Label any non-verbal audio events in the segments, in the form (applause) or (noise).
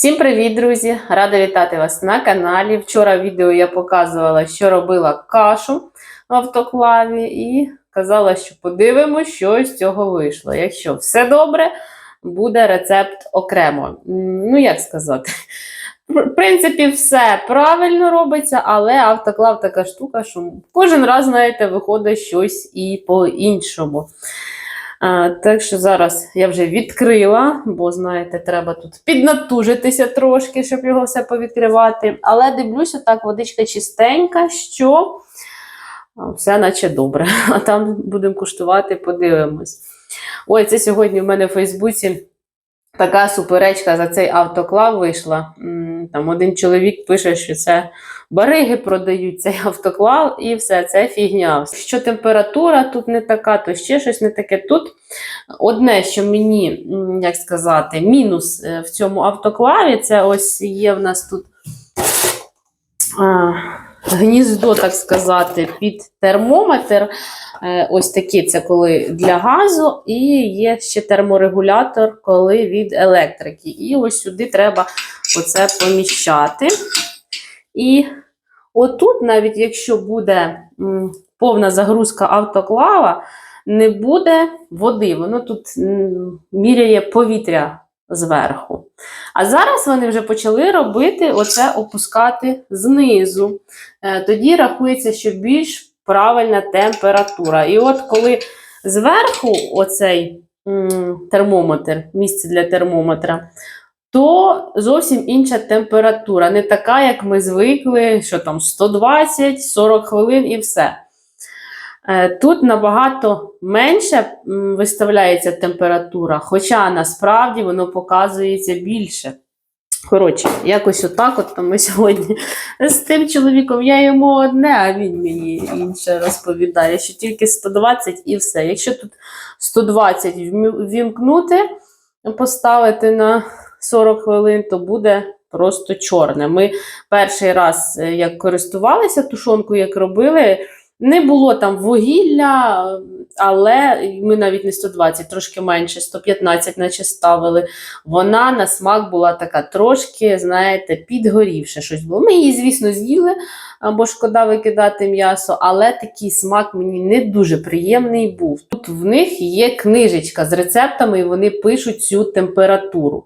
Всім привіт, друзі! Рада вітати вас на каналі. Вчора в відео я показувала, що робила кашу в автоклаві, і казала, що подивимося, що з цього вийшло. Якщо все добре, буде рецепт окремо. Ну, як сказати? В принципі, все правильно робиться, але автоклав така штука, що кожен раз, знаєте, виходить щось і по-іншому. Так що зараз я вже відкрила, бо, знаєте, треба тут піднатужитися трошки, щоб його все повідкривати. Але дивлюся, так, водичка чистенька, що все наче добре. (laughs) А там будемо куштувати, подивимось. Ой, це сьогодні в мене в Фейсбуці така суперечка за цей автоклав вийшла. Там один чоловік пише, що це бариги продають цей автоклав, і все, це фігня. Що температура тут не така, то ще щось не таке. Тут одне, що мені, як сказати, мінус е, в цьому автоклаві, це ось є в нас тут. А, Гніздо, так сказати, під термометр. Е, Ось такі це коли для газу, і є ще терморегулятор, коли від електрики. І ось сюди треба оце поміщати. І отут, навіть якщо буде повна загрузка автоклава, не буде води. Воно тут міряє повітря зверху. А зараз вони вже почали робити оце опускати знизу. Е, Тоді рахується, що більш правильна температура. І от коли зверху оцей термометр, місце для термометра, то зовсім інша температура. Не така, як ми звикли, що там 120-40 хвилин і все. Е, Тут набагато менше виставляється температура, хоча насправді воно показується більше. Коротше, якось отак, от ми сьогодні з тим чоловіком я йому одне, а він мені інше розповідає, що тільки 120 і все. Якщо тут 120 вмі- ввімкнути, поставити на 40 хвилин, то буде просто чорне. Ми перший раз, е, як користувалися тушонкою, як робили, не було там вугілля, але ми навіть не 120, трошки менше, 115 наче ставили. Вона на смак була така трошки, знаєте, підгорівша щось було. Ми її, звісно, з'їли, бо шкода викидати м'ясо, але такий смак мені не дуже приємний був. Тут в них є книжечка з рецептами, і вони пишуть цю температуру.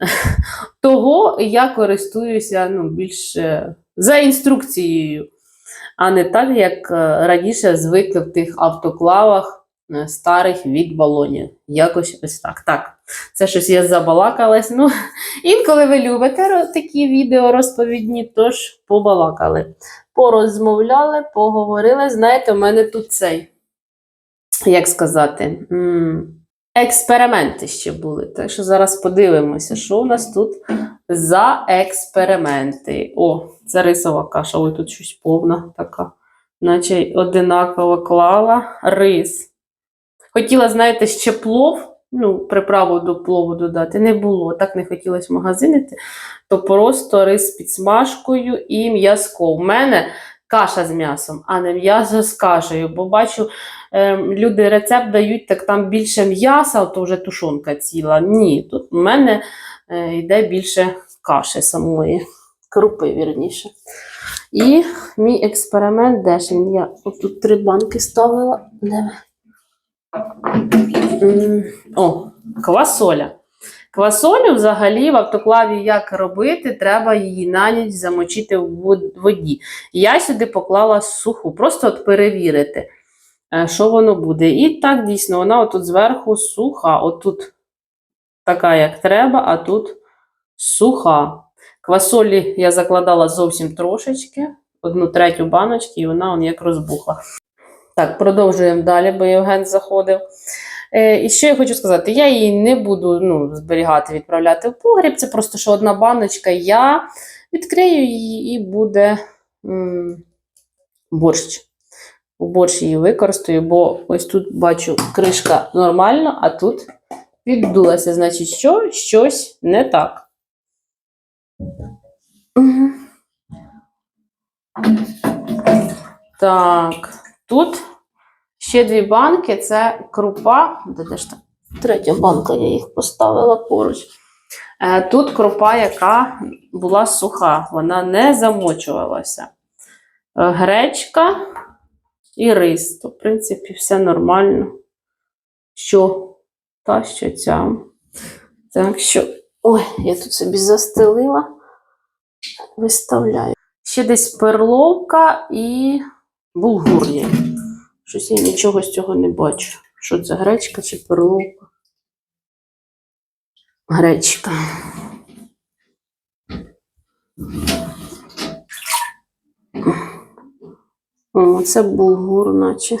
(laughs) Того я користуюся ну, більш е, за інструкцією, а не так, як е, раніше звикли в тих автоклавах е, старих від балонів. Якось ось так. Так, це щось я забалакалась. Ну, (laughs) інколи ви любите такі відео розповідні, тож побалакали. Порозмовляли, поговорили. Знаєте, у мене тут цей, як сказати, експерименти ще були. Так що зараз подивимося, що у нас тут за експерименти. О, це рисова каша. Ой, тут щось повна така. Наче одинаково клала рис. Хотіла, знаєте, ще плов, ну, приправу до плову додати. Не було. Так не хотілося магазинити. То просто рис з підсмажкою і м'язко. У мене каша з м'ясом, а не м'ясо з кашею. Бо бачу, ем, люди рецепт дають, так там більше м'яса, то вже тушонка ціла. Ні, тут у мене е, йде більше каші самої, крупи, вірніше. І мій експеримент, де ж він? Я отут три банки ставила. О, квасоля. Квасолю взагалі в автоклаві як робити, треба її на ніч замочити в вод- воді. Я сюди поклала суху, просто от перевірити, е, що воно буде. І так дійсно, вона отут зверху суха, отут така, як треба, а тут суха. Квасолі я закладала зовсім трошечки, одну третю баночки, і вона он як розбухла. Так, продовжуємо далі, бо Євген заходив. Е, і що я хочу сказати, я її не буду ну, зберігати, відправляти в погріб. Це просто що одна баночка. Я відкрию її і буде м, борщ. У борщ її використаю, бо ось тут бачу кришка нормально, а тут віддулася. Значить, що? Щось не так. Так, тут ще дві банки це крупа. Де, ж там? Третя банка, я їх поставила поруч. Е, Тут крупа, яка була суха, вона не замочувалася. Е, Гречка і рис. То, в принципі, все нормально. Що та, що ця. Так що, ой, я тут собі застелила. Виставляю. Ще десь перловка і булгур є. Щось я нічого з цього не бачу. Що це гречка чи перловка? Гречка. О, це булгур, наче.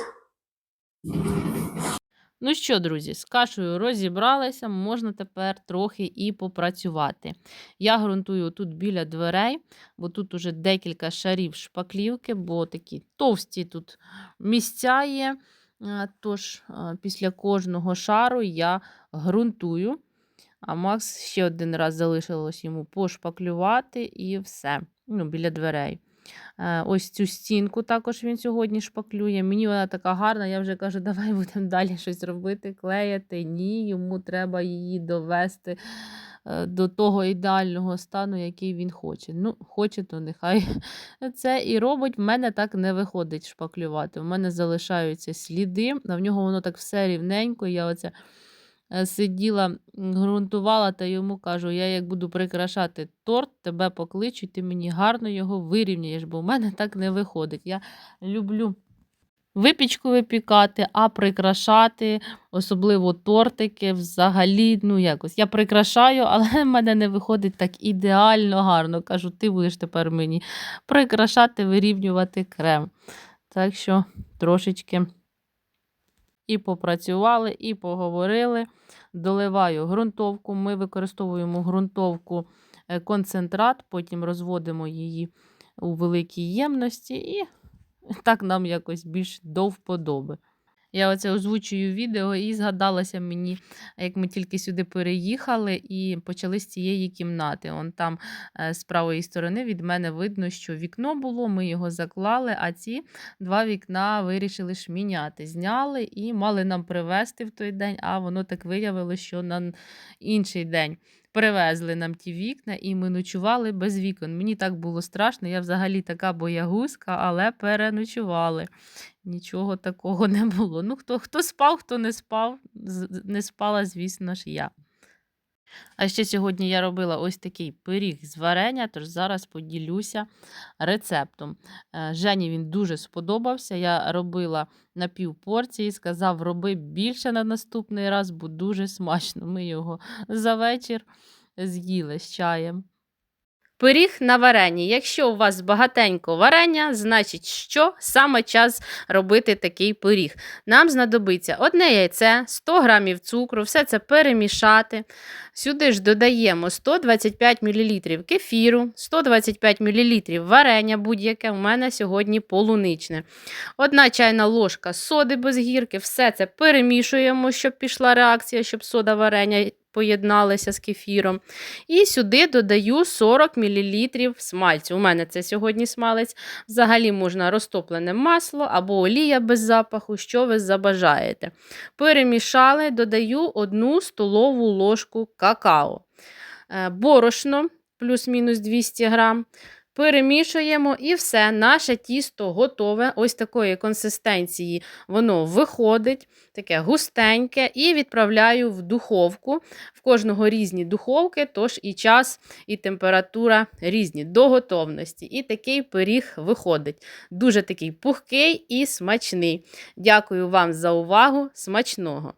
Ну що, друзі, з кашею розібралися, можна тепер трохи і попрацювати. Я ґрунтую тут біля дверей, бо тут уже декілька шарів шпаклівки, бо такі товсті тут місця є. Е, Тож е, після кожного шару я ґрунтую. А Макс ще один раз залишилось йому пошпаклювати і все. Ну, біля дверей. Е, Ось цю стінку також він сьогодні шпаклює. Мені вона така гарна, я вже кажу, давай будемо далі щось робити, клеяти. Ні, йому треба її довести е, до того ідеального стану, який він хоче. Ну, хоче, то нехай (laughs) це і робить. В мене так не виходить шпаклювати. В мене залишаються сліди, а в нього воно так все рівненько. Я оце сиділа, м, ґрунтувала та йому кажу, я як буду прикрашати торт, тебе покличу, ти мені гарно його вирівняєш, бо в мене так не виходить. Я люблю випічку випікати, а прикрашати, особливо тортики, взагалі, ну якось. Я прикрашаю, (laughs) але в мене не виходить так ідеально гарно. Кажу, ти будеш тепер мені прикрашати, вирівнювати крем. Так що трошечки і попрацювали, і поговорили. Доливаю ґрунтовку. Ми використовуємо ґрунтовку е, концентрат, потім розводимо її у великій ємності, і (laughs) так нам якось більш до вподоби. Я оце озвучую відео і згадалося мені, як ми тільки сюди переїхали і почали з цієї кімнати. Он там е, з правої сторони від мене видно, що вікно було, ми його заклали, а ці два вікна вирішили ж міняти. Зняли і мали нам привезти в той день, а воно так виявилося, що на інший день. Привезли нам ті вікна, і ми ночували без вікон. Мені так було страшно. Я взагалі така боягузка, але переночували. Нічого такого (laughs) не було. Ну, хто, хто спав, хто не спав, не спала, звісно ж, я. А ще сьогодні я робила ось такий пиріг з варення, тож зараз поділюся рецептом. Е, Жені він дуже сподобався. Я робила на пів порції, сказав, роби більше на наступний раз, бо дуже смачно. Ми його за вечір з'їли з чаєм. Пиріг на варенні. Якщо у вас багатенько варення, значить, що саме час робити такий пиріг. Нам знадобиться одне яйце, 100 г цукру, все це перемішати. Сюди ж додаємо 125 мл кефіру, 125 мл варення будь-яке. У мене сьогодні полуничне. Одна чайна ложка соди без гірки. Все це перемішуємо, щоб пішла реакція, щоб сода варення поєдналася з кефіром. І сюди додаю 40 мл смальцю. У мене це сьогодні смалець. Взагалі можна розтоплене масло або олія без запаху, що ви забажаєте. Перемішали, додаю 1 столову ложку какао. Е, Борошно плюс-мінус 200 грам. Перемішуємо і все, наше тісто готове. Ось такої консистенції воно виходить, таке густеньке, і відправляю в духовку. В кожного різні духовки, тож і час, і температура різні до готовності. І такий пиріг виходить. Дуже такий пухкий і смачний. Дякую вам за увагу. Смачного!